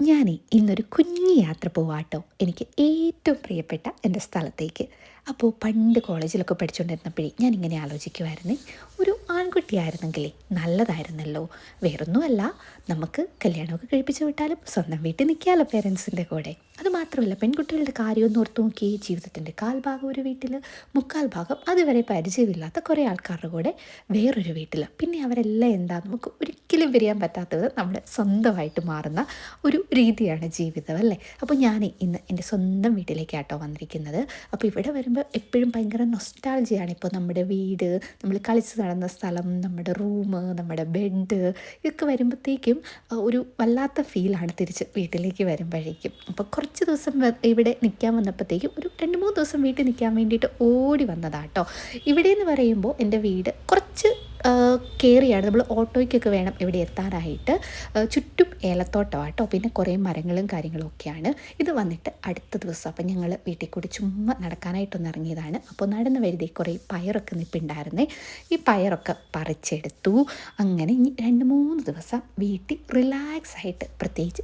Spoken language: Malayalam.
ഞാനേ ഇന്നൊരു കുഞ്ഞു യാത്ര പോവാട്ടോ. എനിക്ക് ഏറ്റവും പ്രിയപ്പെട്ട എന്റെ സ്ഥലത്തേക്ക്. അപ്പോൾ പണ്ട് കോളേജിലൊക്കെ പഠിച്ചുകൊണ്ടിരുന്നപ്പോഴേ ഞാൻ ഇങ്ങനെ ആലോചിക്കുമായിരുന്നേ ഒരു ആൺകുട്ടിയായിരുന്നെങ്കിലേ നല്ലതായിരുന്നല്ലോ. വേറൊന്നുമല്ല നമുക്ക് കല്യാണമൊക്കെ കഴിപ്പിച്ച് വിട്ടാലും സ്വന്തം വീട്ടിൽ നിൽക്കാമല്ലോ പേരൻസിന്റെ കൂടെ. അതുമാത്രമല്ല പെൺകുട്ടികളുടെ കാര്യമൊന്നും ഓർത്ത് നോക്കി ജീവിതത്തിന്റെ കാൽഭാഗം ഒരു വീട്ടിൽ മുക്കാൽ ഭാഗം അതുവരെ പരിചയമില്ലാത്ത കുറേ ആൾക്കാരുടെ കൂടെ വേറൊരു വീട്ടിൽ. പിന്നെ അവരെല്ലാം എന്താ നമുക്ക് ഒരിക്കലും പിരിയാൻ പറ്റാത്തത് നമ്മൾ സ്വന്തമായിട്ട് മാറുന്ന ഒരു രീതിയാണ് ജീവിതം അല്ലേ? അപ്പോൾ ഞാൻ ഇന്ന് എന്റെ സ്വന്തം വീട്ടിലേക്കാട്ടോ വന്നിരിക്കുന്നത്. അപ്പോൾ ഇവിടെ വരുമ്പോൾ എപ്പോഴും ഭയങ്കര നൊസ്റ്റാൾജിയാണ് ഇപ്പോൾ നമ്മുടെ വീട് നമ്മൾ കളിച്ച് നടന്ന സ്ഥലം നമ്മുടെ റൂം നമ്മുടെ ബെഡ് ഇതൊക്കെ വരുമ്പോഴത്തേക്കും ഒരു വല്ലാത്ത ഫീലാണ് തിരിച്ച് വീട്ടിലേക്ക് വരുമ്പോഴേക്കും. അപ്പോൾ കുറച്ച് ദിവസം ഇവിടെ നിൽക്കാൻ വന്നപ്പോഴത്തേക്കും ഒരു രണ്ട് മൂന്ന് ദിവസം വീട്ടിൽ നിൽക്കാൻ വേണ്ടിയിട്ട് ഓടി വന്നതാട്ടോ. ഇവിടെ എന്ന് പറയുമ്പോൾ എന്റെ വീട് കുറച്ച് കയറിയാണ് നമ്മൾ ഓട്ടോയ്ക്കൊക്കെ വേണം ഇവിടെ എത്താനായിട്ട്. ചുറ്റും ഏലത്തോട്ടം ആട്ടോ പിന്നെ കുറേ മരങ്ങളും കാര്യങ്ങളും ഒക്കെയാണ്. ഇത് വന്നിട്ട് അടുത്ത ദിവസം അപ്പം ഞങ്ങൾ വീട്ടിൽ കൂടി ചുമ്മാ നടക്കാനായിട്ടൊന്ന് ഇറങ്ങിയതാണ്. അപ്പോൾ നടന്ന് വരുതേ കുറേ പയറൊക്കെ നിൽപ്പുണ്ടായിരുന്നേ ഈ പയറൊക്കെ പറിച്ചെടുത്തു. അങ്ങനെ ഇനി രണ്ട് മൂന്ന് ദിവസം വീട്ടിൽ റിലാക്സ് ആയിട്ട് പ്രത്യേകിച്ച്